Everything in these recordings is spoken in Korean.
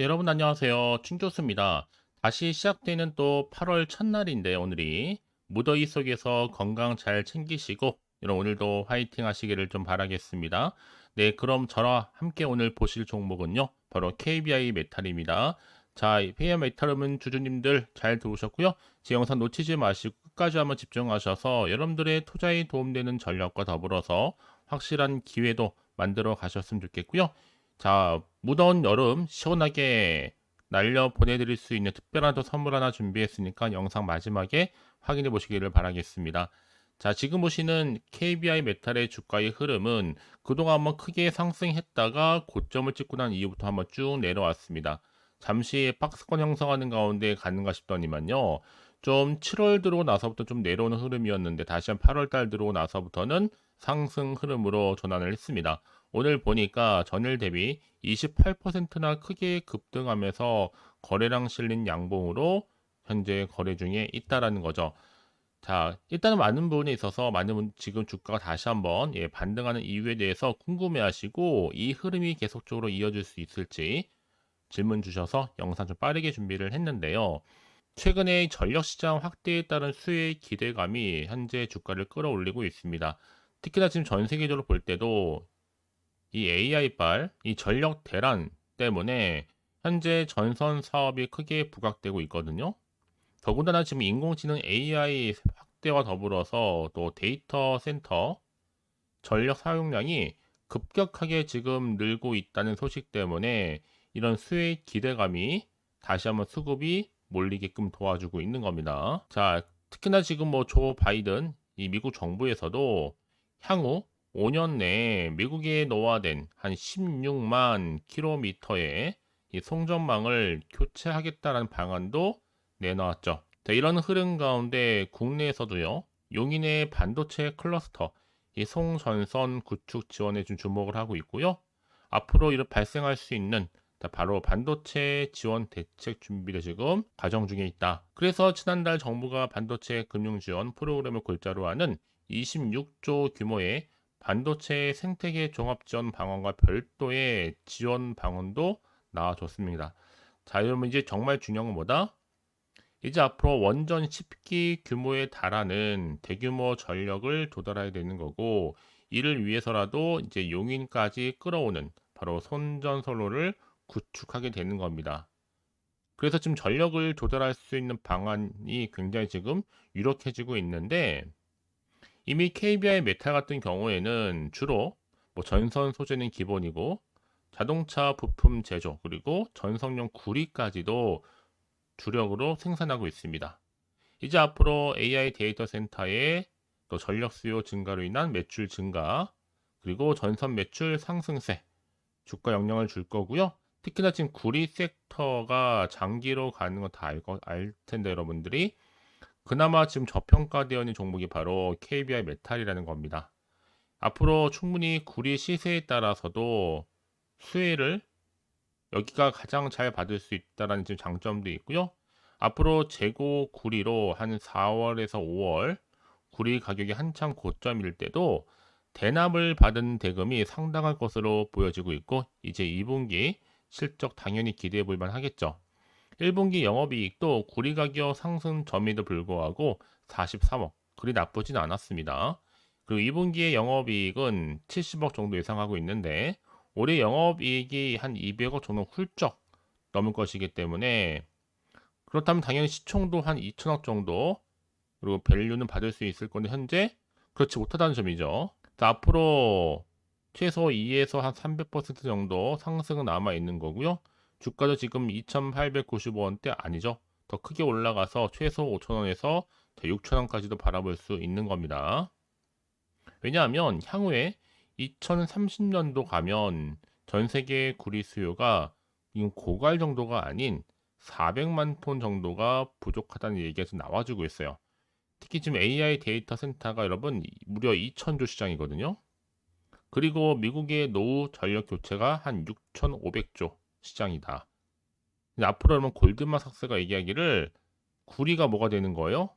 네, 여러분 안녕하세요. 춘교수입니다. 다시 시작되는 또 8월 첫날인데 오늘이 무더위 속에서 건강 잘 챙기시고 여러분 오늘도 화이팅 하시기를 좀 바라겠습니다. 네, 그럼 저와 함께 오늘 보실 종목은요. 바로 KBI 메탈입니다. 자, KBI 메탈은 주주님들 잘 들어오셨고요. 제 영상 놓치지 마시고 끝까지 한번 집중하셔서 여러분들의 투자에 도움되는 전략과 더불어서 확실한 기회도 만들어 가셨으면 좋겠고요. 자, 무더운 여름 시원하게 날려 보내드릴 수 있는 특별한 또 선물 하나 준비했으니까 영상 마지막에 확인해 보시기를 바라겠습니다. 자, 지금 보시는 KBI 메탈의 주가의 흐름은 그동안 한번 크게 상승했다가 고점을 찍고 난 이후부터 한번 쭉 내려왔습니다. 잠시 박스권 형성하는 가운데 가는가 싶더니만요. 좀 7월 들어오고 나서부터 좀 내려오는 흐름이었는데 다시 한 8월 달 들어오고 나서부터는 상승 흐름으로 전환을 했습니다. 오늘 보니까 전일 대비 28%나 크게 급등하면서 거래량 실린 양봉으로 현재 거래 중에 있다라는 거죠. 자, 일단은 많은 부분에 있어서 많은 분 지금 주가가 다시 한번 예, 반등하는 이유에 대해서 궁금해 하시고 이 흐름이 계속적으로 이어질 수 있을지 질문 주셔서 영상 좀 빠르게 준비를 했는데요. 최근에 전력 시장 확대에 따른 수혜의 기대감이 현재 주가를 끌어올리고 있습니다. 특히나 지금 전 세계적으로 볼 때도 이 AI발, 이 전력 대란 때문에 현재 전선 사업이 크게 부각되고 있거든요. 더군다나 지금 인공지능 AI 확대와 더불어서 또 데이터 센터 전력 사용량이 급격하게 지금 늘고 있다는 소식 때문에 이런 수혜 기대감이 다시 한번 수급이 몰리게끔 도와주고 있는 겁니다. 자, 특히나 지금 뭐 조 바이든 이 미국 정부에서도 향후 5년 내에 미국에 노화된 한 16만 킬로미터의 이 송전망을 교체하겠다는 방안도 내놓았죠. 자, 이런 흐름 가운데 국내에서도요. 용인의 반도체 클러스터 이 송전선 구축 지원에 좀 주목을 하고 있고요. 앞으로 이런 발생할 수 있는 바로 반도체 지원 대책 준비를 지금 과정 중에 있다. 그래서 지난달 정부가 반도체 금융 지원 프로그램을 골자로 하는 26조 규모의 반도체 생태계 종합 지원 방안과 별도의 지원 방안도 나와줬습니다. 자, 여러분 이제 정말 중요한 건 뭐다? 이제 앞으로 원전 10기 규모에 달하는 대규모 전력을 조달해야 되는 거고 이를 위해서라도 이제 용인까지 끌어오는 바로 손전선로를 구축하게 되는 겁니다. 그래서 지금 전력을 조달할 수 있는 방안이 굉장히 지금 유력해지고 있는데 이미 KBI 메탈 같은 경우에는 주로 뭐 전선 소재는 기본이고 자동차 부품 제조 그리고 전성용 구리까지도 주력으로 생산하고 있습니다. 이제 앞으로 AI 데이터 센터의 또 전력 수요 증가로 인한 매출 증가 그리고 전선 매출 상승세 주가 영향을 줄 거고요. 특히나 지금 구리 섹터가 장기로 가는 거 다 알 텐데 여러분들이 그나마 지금 저평가되어 있는 종목이 바로 KBI 메탈이라는 겁니다. 앞으로 충분히 구리 시세에 따라서도 수혜를 여기가 가장 잘 받을 수 있다는 지금 장점도 있고요. 앞으로 재고 구리로 한 4월에서 5월 구리 가격이 한참 고점일 때도 대납을 받은 대금이 상당할 것으로 보여지고 있고 이제 2분기 실적 당연히 기대해 볼 만하겠죠. 1분기 영업이익도 구리 가격 상승 점에도 불구하고 43억, 그리 나쁘진 않았습니다. 그리고 2분기의 영업이익은 70억 정도 예상하고 있는데 올해 영업이익이 한 200억 정도 훌쩍 넘을 것이기 때문에 그렇다면 당연히 시총도 한 2천억 정도 그리고 밸류는 받을 수 있을 건데 현재 그렇지 못하다는 점이죠. 앞으로 최소 2에서 한 300% 정도 상승은 남아 있는 거고요. 주가도 지금 2,895원대 아니죠. 더 크게 올라가서 최소 5,000원에서 6,000원까지도 바라볼 수 있는 겁니다. 왜냐하면 향후에 2030년도 가면 전 세계 구리 수요가 고갈 정도가 아닌 400만 톤 정도가 부족하다는 얘기가 지금 나와주고 있어요. 특히 지금 AI 데이터 센터가 여러분 무려 2천조 시장이거든요. 그리고 미국의 노후 전력 교체가 한 6,500조 시장이다. 앞으로 그러면 골드만삭스가 얘기하기를 구리가 뭐가 되는 거예요?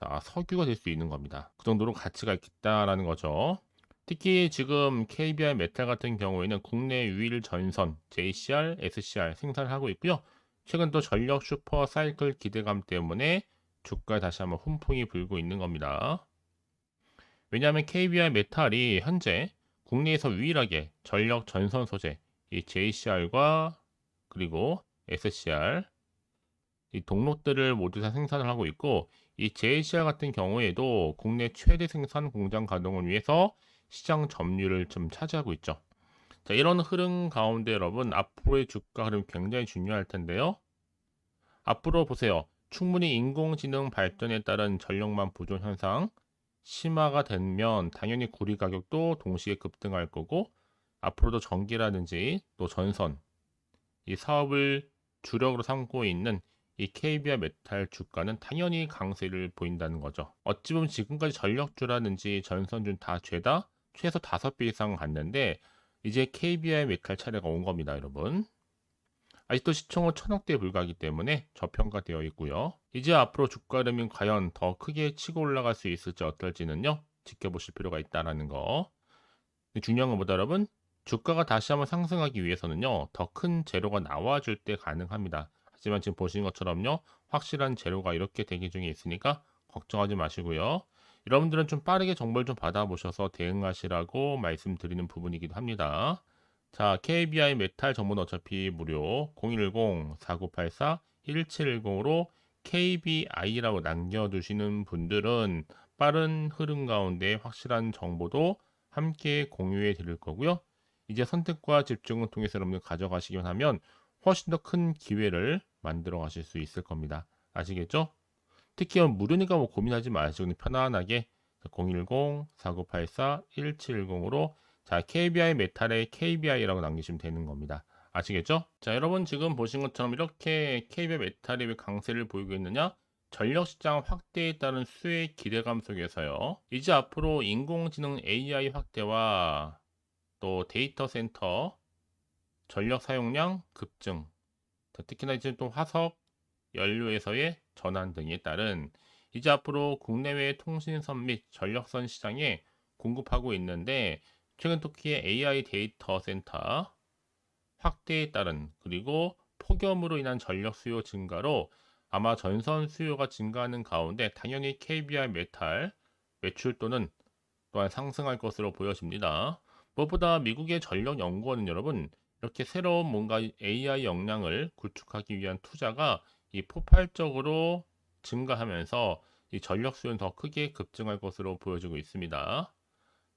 자, 석유가 될 수 있는 겁니다. 그 정도로 가치가 있다라는 거죠. 특히 지금 KBR 메탈 같은 경우에는 국내 유일 전선 JCR, SCR 생산을 하고 있고요. 최근 또 전력 슈퍼 사이클 기대감 때문에 주가에 다시 한번 훈풍이 불고 있는 겁니다. 왜냐하면 KBR 메탈이 현재 국내에서 유일하게 전력 전선 소재 이 JCR과 그리고 SCR 이 동록들을 모두 다 생산을 하고 있고 이 JCR 같은 경우에도 국내 최대 생산 공장 가동을 위해서 시장 점유율을 좀 차지하고 있죠. 자, 이런 흐름 가운데 여러분 앞으로의 주가 흐름 굉장히 중요할 텐데요. 앞으로 보세요. 충분히 인공지능 발전에 따른 전력만 부족 현상 심화가 되면 당연히 구리 가격도 동시에 급등할 거고 앞으로도 전기라든지 또 전선 이 사업을 주력으로 삼고 있는 이 KBR 메탈 주가는 당연히 강세를 보인다는 거죠. 어찌 보면 지금까지 전력주라든지 전선주 다 죄다 최소 5배 이상 갔는데 이제 KBR 메탈 차례가 온 겁니다, 여러분. 아직도 시총은 천억대에 불과하기 때문에 저평가되어 있고요. 이제 앞으로 주가 흐름이 과연 더 크게 치고 올라갈 수 있을지 어떨지는요. 지켜보실 필요가 있다는 거. 중요한 건 뭐다 여러분? 주가가 다시 한번 상승하기 위해서는요. 더 큰 재료가 나와줄 때 가능합니다. 하지만 지금 보시는 것처럼요. 확실한 재료가 이렇게 대기 중에 있으니까 걱정하지 마시고요. 여러분들은 좀 빠르게 정보를 좀 받아보셔서 대응하시라고 말씀드리는 부분이기도 합니다. 자, KBI 메탈 정보는 어차피 무료 010-4984-1710으로 KBI라고 남겨두시는 분들은 빠른 흐름 가운데 확실한 정보도 함께 공유해 드릴 거고요. 이제 선택과 집중을 통해서 여러분들 가져가시기만 하면 훨씬 더 큰 기회를 만들어 가실 수 있을 겁니다. 아시겠죠? 특히 무료니까 뭐 고민하지 마시고 편안하게 010-4984-1710으로 자, KBI 메탈의 KBI라고 남기시면 되는 겁니다. 아시겠죠? 자, 여러분 지금 보신 것처럼 이렇게 KBI 메탈이 왜 강세를 보이고 있느냐? 전력 시장 확대에 따른 수혜 기대감 속에서요. 이제 앞으로 인공지능 AI 확대와 또 데이터 센터 전력 사용량 급증, 특히나 이제 또 화석 연료에서의 전환 등에 따른 이제 앞으로 국내외 통신선 및 전력선 시장에 공급하고 있는데 최근 특히 AI 데이터 센터 확대에 따른 그리고 폭염으로 인한 전력 수요 증가로 아마 전선 수요가 증가하는 가운데 당연히 KBR 메탈 매출 또는 또한 상승할 것으로 보여집니다. 무엇보다 미국의 전력 연구원은 여러분 이렇게 새로운 뭔가 AI 역량을 구축하기 위한 투자가 이 폭발적으로 증가하면서 이 전력 수요는 더 크게 급증할 것으로 보여지고 있습니다.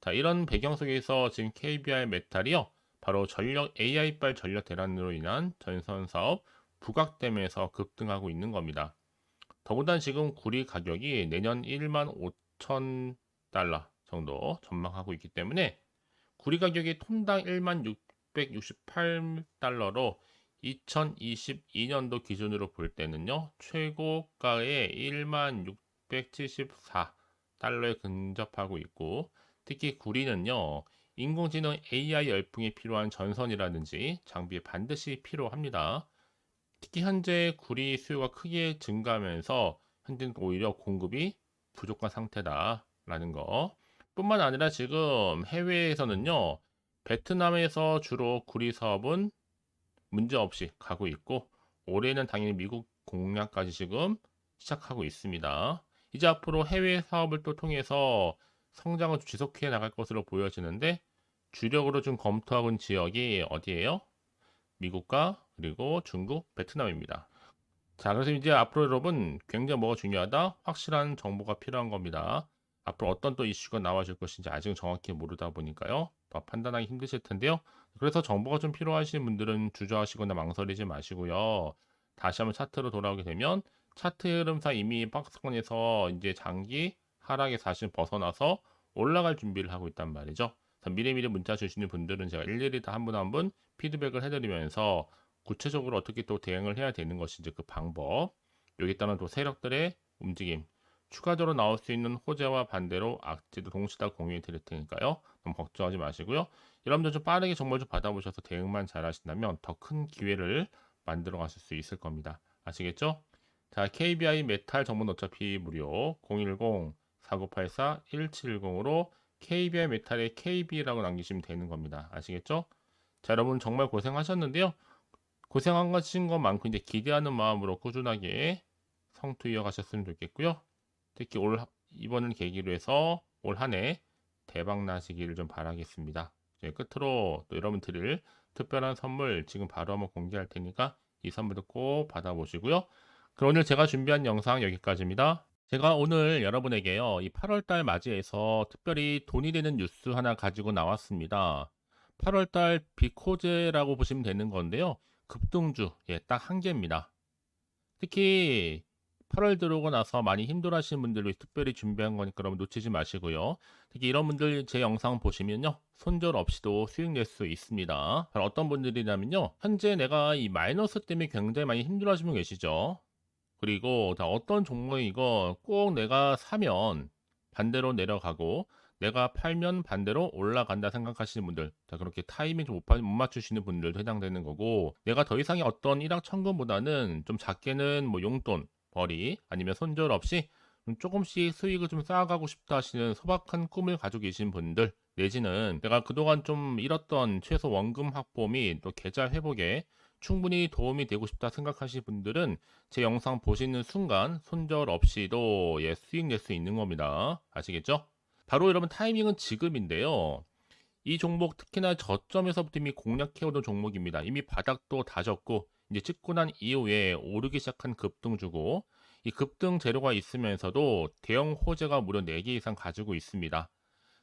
자, 이런 배경 속에서 지금 KBR 메탈이요. 바로 전력 AI발 전력 대란으로 인한 전선 사업 부각되면서 급등하고 있는 겁니다. 더군다나 지금 구리 가격이 내년 1만 5천 달러 정도 전망하고 있기 때문에 구리 가격이 톤당 1만 668달러로 2022년도 기준으로 볼 때는요, 최고가의 1만 674달러에 근접하고 있고, 특히 구리는요, 인공지능 AI 열풍에 필요한 전선이라든지 장비에 반드시 필요합니다. 특히 현재 구리 수요가 크게 증가하면서 현재는 오히려 공급이 부족한 상태다라는 거. 뿐만 아니라 지금 해외에서는요, 베트남에서 주로 구리 사업은 문제없이 가고 있고 올해는 당연히 미국 공략까지 지금 시작하고 있습니다. 이제 앞으로 해외 사업을 또 통해서 성장을 지속해 나갈 것으로 보여지는데 주력으로 좀 검토하고 있는 지역이 어디예요? 미국과 그리고 중국, 베트남입니다. 자, 그래서 이제 앞으로 여러분 굉장히 뭐가 중요하다? 확실한 정보가 필요한 겁니다. 앞으로 어떤 또 이슈가 나와줄 것인지 아직은 정확히 모르다 보니까요. 판단하기 힘드실 텐데요. 그래서 정보가 좀 필요하신 분들은 주저하시거나 망설이지 마시고요. 다시 한번 차트로 돌아오게 되면 차트 흐름상 이미 박스권에서 이제 장기 하락에 사실 벗어나서 올라갈 준비를 하고 있단 말이죠. 미리미리 문자 주시는 분들은 제가 일일이 다 한 분 한 분 피드백을 해드리면서 구체적으로 어떻게 또 대응을 해야 되는 것인지 그 방법 여기에 따른 또 세력들의 움직임 추가적으로 나올 수 있는 호재와 반대로 악재도 동시에 다 공유해 드릴 테니까요. 너무 걱정하지 마시고요. 여러분들 좀 빠르게 정보를 좀 받아보셔서 대응만 잘 하신다면 더 큰 기회를 만들어 가실 수 있을 겁니다. 아시겠죠? 자, KBI 메탈 정보는 어차피 무료 010-4984-1710으로 KBI 메탈에 KB라고 남기시면 되는 겁니다. 아시겠죠? 자, 여러분 정말 고생하셨는데요. 고생한 것인 것만큼 이제 기대하는 마음으로 꾸준하게 성투 이어가셨으면 좋겠고요. 특히 올 하- 이번을 계기로 해서 올 한 해 대박 나시기를 좀 바라겠습니다. 이제 끝으로 또 여러분 드릴 특별한 선물 지금 바로 한번 공개할 테니까 이 선물도 꼭 받아보시고요. 그럼 오늘 제가 준비한 영상 여기까지입니다. 제가 오늘 여러분에게요, 이 8월달 맞이해서 특별히 돈이 되는 뉴스 하나 가지고 나왔습니다. 8월달 비코제라고 보시면 되는 건데요. 급등주, 예, 딱 한 개입니다. 특히 8월 들어오고 나서 많이 힘들어하시는 분들 위해 특별히 준비한 거니까 여러분 놓치지 마시고요. 특히 이런 분들 제 영상 보시면요. 손절 없이도 수익 낼 수 있습니다. 어떤 분들이냐면요. 현재 내가 이 마이너스 때문에 굉장히 많이 힘들어하시는 분 계시죠. 그리고 다 어떤 종목이고 꼭 내가 사면 반대로 내려가고 내가 팔면 반대로 올라간다 생각하시는 분들 자 그렇게 타이밍 좀못 맞추시는 분들도 해당되는 거고 내가 더 이상의 어떤 일확천금보다는 좀 작게는 뭐 용돈 벌이 아니면 손절 없이 좀 조금씩 수익을 좀 쌓아가고 싶다 하시는 소박한 꿈을 가지고 계신 분들 내지는 내가 그동안 좀 잃었던 최소 원금 확보 및 또 계좌 회복에 충분히 도움이 되고 싶다 생각하시는 분들은 제 영상 보시는 순간 손절 없이도 예, 수익 낼 수 있는 겁니다. 아시겠죠? 바로 여러분 타이밍은 지금인데요. 이 종목 특히나 저점에서부터 이미 공략해오던 종목입니다. 이미 바닥도 다졌고 이제 찍고 난 이후에 오르기 시작한 급등주고 이 급등 재료가 있으면서도 대형 호재가 무려 4개 이상 가지고 있습니다.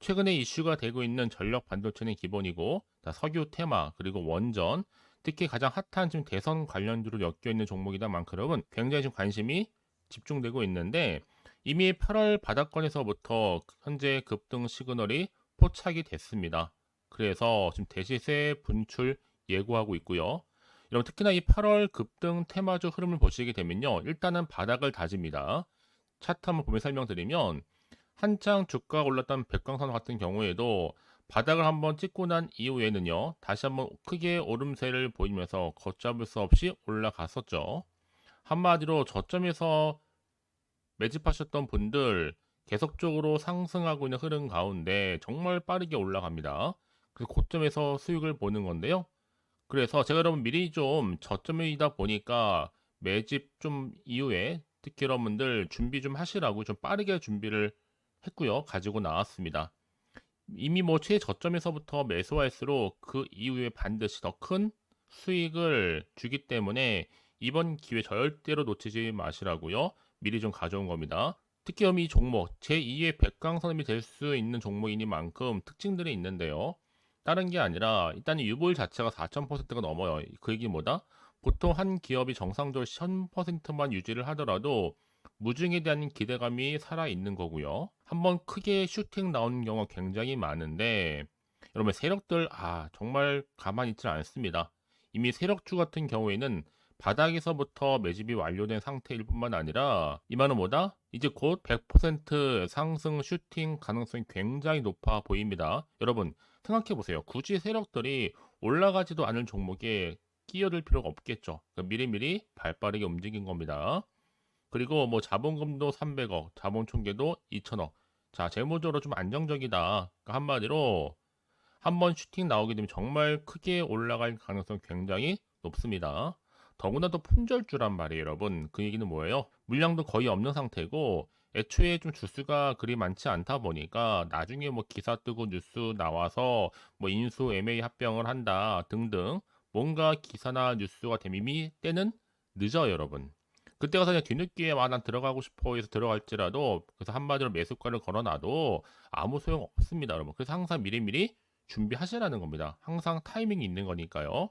최근에 이슈가 되고 있는 전력 반도체는 기본이고 자, 석유 테마 그리고 원전 특히 가장 핫한 지금 대선 관련주로 엮여 있는 종목이다 만큼 굉장히 지금 관심이 집중되고 있는데 이미 8월 바닥권에서부터 현재 급등 시그널이 포착이 됐습니다. 그래서 지금 대시세 분출 예고하고 있고요. 여러분 특히나 이 8월 급등 테마주 흐름을 보시게 되면요. 일단은 바닥을 다집니다. 차트 한번 보면 설명드리면 한창 주가가 올랐던 백광선 같은 경우에도 바닥을 한번 찍고 난 이후에는요. 다시 한번 크게 오름세를 보이면서 걷잡을 수 없이 올라갔었죠. 한마디로 저점에서 매집하셨던 분들 계속적으로 상승하고 있는 흐름 가운데 정말 빠르게 올라갑니다. 그래서 고점에서 수익을 보는 건데요. 그래서 제가 여러분 미리 좀 저점이다 보니까 매집 좀 이후에 특히 여러분들 준비 좀 하시라고 좀 빠르게 준비를 했고요. 가지고 나왔습니다. 이미 뭐 최저점에서부터 매수할수록 그 이후에 반드시 더 큰 수익을 주기 때문에 이번 기회 절대로 놓치지 마시라고요. 미리 좀 가져온 겁니다. 특히 이 종목 제2의 백강선이 될 수 있는 종목이니만큼 특징들이 있는데요. 다른 게 아니라 일단 유보율 자체가 4,000%가 넘어요. 그 얘기 뭐다? 보통 한 기업이 정상적으로 1000%만 유지를 하더라도 무중에 대한 기대감이 살아 있는 거고요. 한번 크게 슈팅 나오는 경우가 굉장히 많은데 여러분 세력들 아 정말 가만히 있지 않습니다. 이미 세력주 같은 경우에는 바닥에서부터 매집이 완료된 상태일 뿐만 아니라 이 말은 뭐다? 이제 곧 100% 상승 슈팅 가능성이 굉장히 높아 보입니다. 여러분 생각해 보세요. 굳이 세력들이 올라가지도 않을 종목에 끼어들 필요가 없겠죠. 그러니까 미리미리 발빠르게 움직인 겁니다. 그리고 뭐 자본금도 300억, 자본 총계도 2천억. 자, 재무적으로 좀 안정적이다. 그러니까 한마디로 한번 슈팅 나오게 되면 정말 크게 올라갈 가능성이 굉장히 높습니다. 더구나 또 품절주란 말이에요, 여러분. 그 얘기는 뭐예요? 물량도 거의 없는 상태고 애초에 좀 주수가 그리 많지 않다 보니까 나중에 뭐 기사 뜨고 뉴스 나와서 뭐 인수 MA 합병을 한다 등등 뭔가 기사나 뉴스가 되면 이미 때는 늦어요, 여러분. 그때 가서 그냥 뒤늦게 와, 난 들어가고 싶어 해서 들어갈지라도 그래서 한마디로 매수가를 걸어놔도 아무 소용 없습니다, 여러분. 그래서 항상 미리미리 준비하시라는 겁니다. 항상 타이밍이 있는 거니까요.